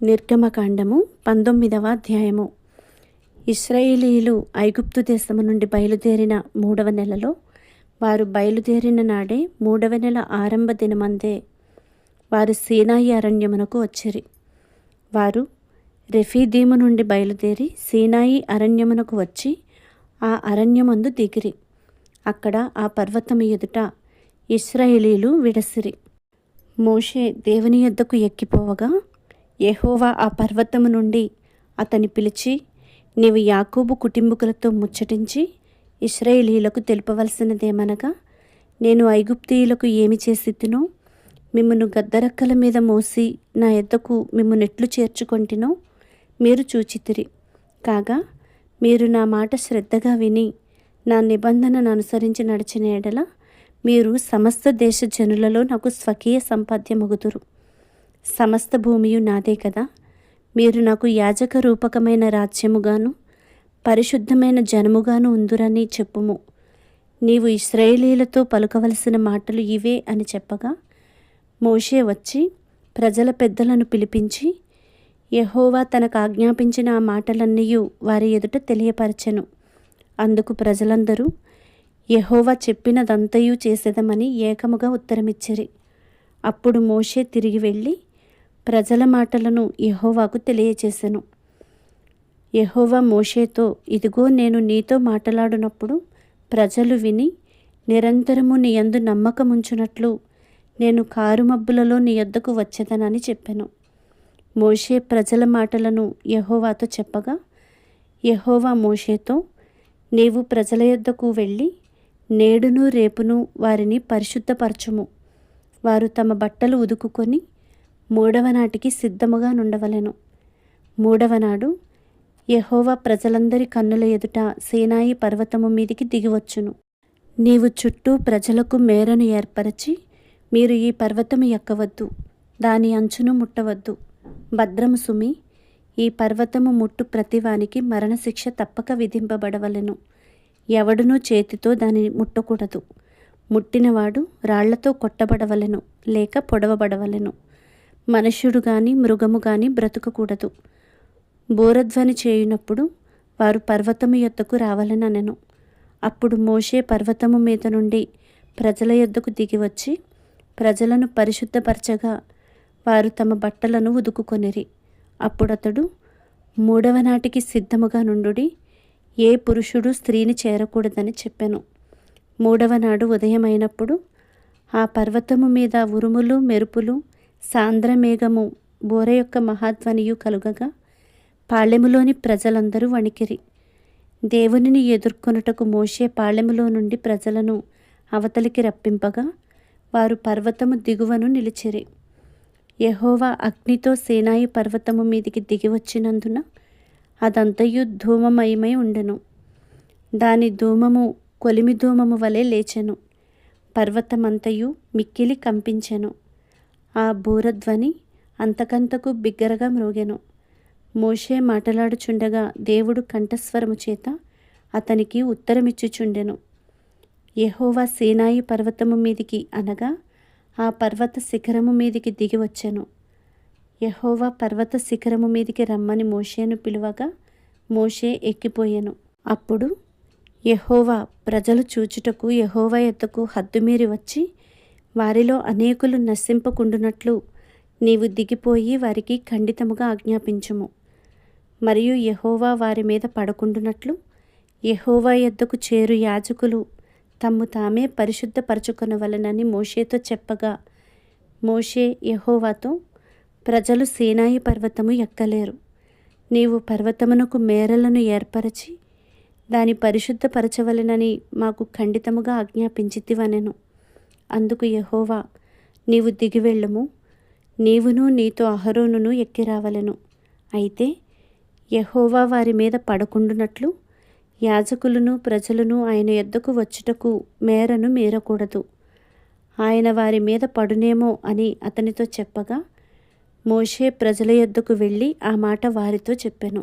నిర్గమకాండము పంతొమ్మిదవ అధ్యాయము. ఇస్రాయేలీలు ఐగుప్తు దేశము నుండి బయలుదేరిన మూడవ నెలలో వారు బయలుదేరిన నాడే మూడవ నెల ఆరంభ దినమందే వారు సీనాయి అరణ్యమునకు వచ్చిరి. వారు రెఫీదీము నుండి బయలుదేరి సీనాయి అరణ్యమునకు వచ్చి ఆ అరణ్యమందు దిగిరి. అక్కడ ఆ పర్వతము ఎదుట ఇస్రాయేలీలు విడసిరి. మోషే దేవుని యొద్దకు ఎక్కిపోవగా యహోవా ఆ పర్వతము నుండి అతని పిలిచి నీవు యాకోబు కుటుంబకులతో ముచ్చటించి ఇస్రాయేలీలకు తెలుపవలసినదేమనగా నేను ఐగుప్తీయులకు ఏమి చేసి తినో మిమ్మను గద్దరక్కల మీద మోసి నా ఎద్దకు మిమ్ము నెట్లు చేర్చుకొంటినో మీరు చూచితిరి. కాగా మీరు నా మాట శ్రద్ధగా విని నా నిబంధనను అనుసరించి నడిచిన ఎడల మీరు సమస్త దేశ జనులలో నాకు స్వకీయ సంపాద్యమగుదురు. సమస్త భూమియు నాదే కదా. మీరు నాకు యాజక రూపకమైన రాజ్యముగాను పరిశుద్ధమైన జనముగాను ఉందురని చెప్పుము. నీవు ఇస్రాయేలీలతో పలుకవలసిన మాటలు ఇవే అని చెప్పగా మోషే వచ్చి ప్రజల పెద్దలను పిలిపించి యహోవా తనకు ఆజ్ఞాపించిన ఆ మాటలన్నీ వారి ఎదుట తెలియపరచెను. అందుకు ప్రజలందరూ యహోవా చెప్పినదంతయు చేసేదమని ఏకముగా ఉత్తరమిచ్చిరి. అప్పుడు మోషే తిరిగి వెళ్ళి ప్రజల మాటలను యహోవాకు తెలియచేశాను యహోవా మోషేతో ఇదిగో నేను నీతో మాట్లాడినప్పుడు ప్రజలు విని నిరంతరము నీ యందు నమ్మకముంచునట్లు నేను కారుమబ్బులలో నీ యొద్దకు వచ్చేదనని చెప్పాను. మోషే ప్రజల మాటలను యహోవాతో చెప్పగా యహోవా మోషేతో నీవు ప్రజల యొద్దకు వెళ్ళి నేడును రేపును వారిని పరిశుద్ధపరచుము. వారు తమ బట్టలు ఉదుకుకొని మూడవ నాటికి సిద్ధముగా నుండవలెను. మూడవ నాడు ప్రజలందరి కన్నుల ఎదుట సేనాయి పర్వతము మీదికి దిగివచ్చును. నీవు చుట్టూ ప్రజలకు మేరను ఏర్పరచి మీరు ఈ పర్వతము ఎక్కవద్దు దాని అంచును ముట్టవద్దు. భద్రము సుమి ఈ పర్వతము ముట్టు ప్రతివానికి మరణశిక్ష తప్పక విధింపబడవలెను. ఎవడునూ చేతితో దానిని ముట్టకూడదు. ముట్టినవాడు రాళ్ళతో కొట్టబడవలెను లేక పొడవబడవలెను. మనుష్యుడు గాని మృగము గాని బ్రతుకకూడదు. బోరధ్వని చేయునప్పుడు వారు పర్వతము యొద్దకు రావాలనెను అప్పుడు మోషే పర్వతము మీద నుండి ప్రజల యొద్దకు దిగివచ్చి ప్రజలను పరిశుద్ధపరచగా వారు తమ బట్టలను ఉదుకుకొనిరి. అప్పుడతడు మూడవ నాటికి సిద్ధముగా నుండుడి ఏ పురుషుడు స్త్రీని చేరకూడదని చెప్పాను. మూడవ నాడు ఉదయమైనప్పుడు ఆ పర్వతము మీద ఉరుములు మెరుపులు సాంద్రమేఘము బోర యొక్క మహాధ్వనియు కలుగగా పాళెములోని ప్రజలందరూ వణికిరి. దేవునిని ఎదుర్కొనుటకు మోషే పాళెములో నుండి ప్రజలను అవతలికి రప్పింపగా వారు పర్వతము దిగువను నిలిచిరి. యహోవా అగ్నితో సేనాయి పర్వతము మీదికి దిగి వచ్చినందున అదంతయు ధూమమయమై ఉండెను. దాని ధూమము కొలిమి ధూమము వలె లేచెను. పర్వతమంతయు మిక్కిలి కంపించెను. ఆ బూరధ్వని అంతకంతకు బిగ్గరగా మ్రోగెను. మోషే మాటలాడుచుండగా దేవుడు కంఠస్వరము చేత అతనికి ఉత్తరమిచ్చుచుండెను. యహోవా సేనాయి పర్వతము మీదికి అనగా ఆ పర్వత శిఖరము మీదికి దిగి వచ్చాను. యెహోవా పర్వత శిఖరము మీదికి రమ్మని మోషేను పిలువగా మోషే ఎక్కిపోయెను. అప్పుడు యహోవా ప్రజలు చూచుటకు యహోవా ఎద్దకు హద్దుమీరి వచ్చి వారిలో అనేకులు నశింపకుండునట్లు నీవు దిగిపోయి వారికి ఖండితముగా ఆజ్ఞాపించుము. మరియు యహోవా వారి మీద పడకుండునట్లు యహోవా ఎద్దకు చేరు యాజకులు తమ్ము తామే పరిశుద్ధపరచుకొనవలనని మోషేతో చెప్పగా మోషే యహోవాతో ప్రజలు సేనాయి పర్వతము ఎక్కలేరు. నీవు పర్వతమునకు మేరలను ఏర్పరచి దాని పరిశుద్ధపరచవలెనని మాకు ఖండితముగా ఆజ్ఞాపించితివనెను. అందుకు యహోవా నీవు దిగివెళ్ళము నీవును నీతో అహరోనును ఎక్కిరావలెను అయితే యహోవా వారి మీద పడకుండునట్లు యాజకులను ప్రజలను ఆయన ఎద్దకు వచ్చుటకు మేరను మీరకూడదు. ఆయన వారి మీద పడునేమో అని అతనితో చెప్పగా మోషే ప్రజల ఎద్దకు వెళ్ళి ఆ మాట వారితో చెప్పాను.